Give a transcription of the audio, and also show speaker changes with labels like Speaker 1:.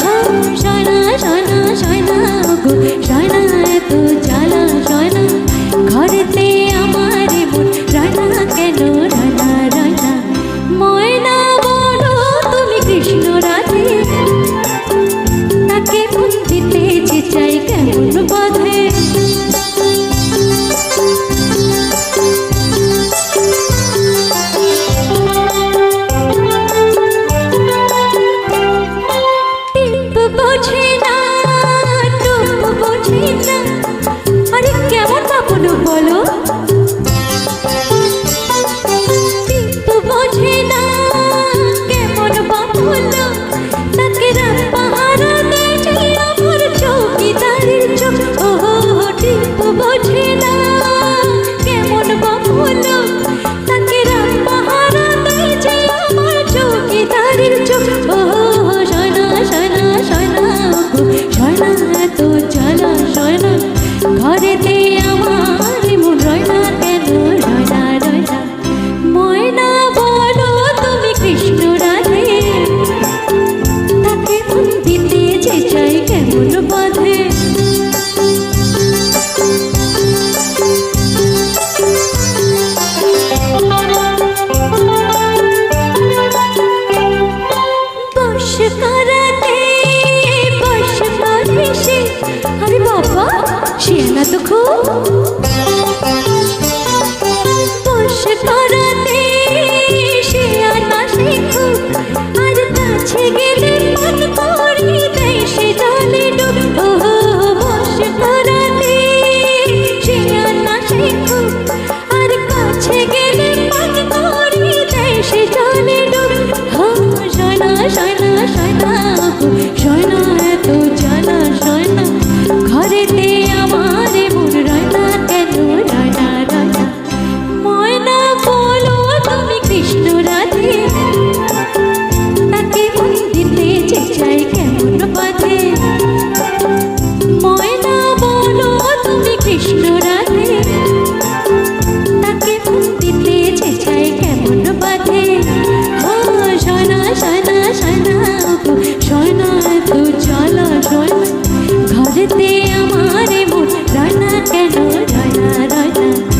Speaker 1: হ্যাঁ, যায় না যায় না బ్రతుకు. Roy, Roy, Roy, Roy, Roy, Roy.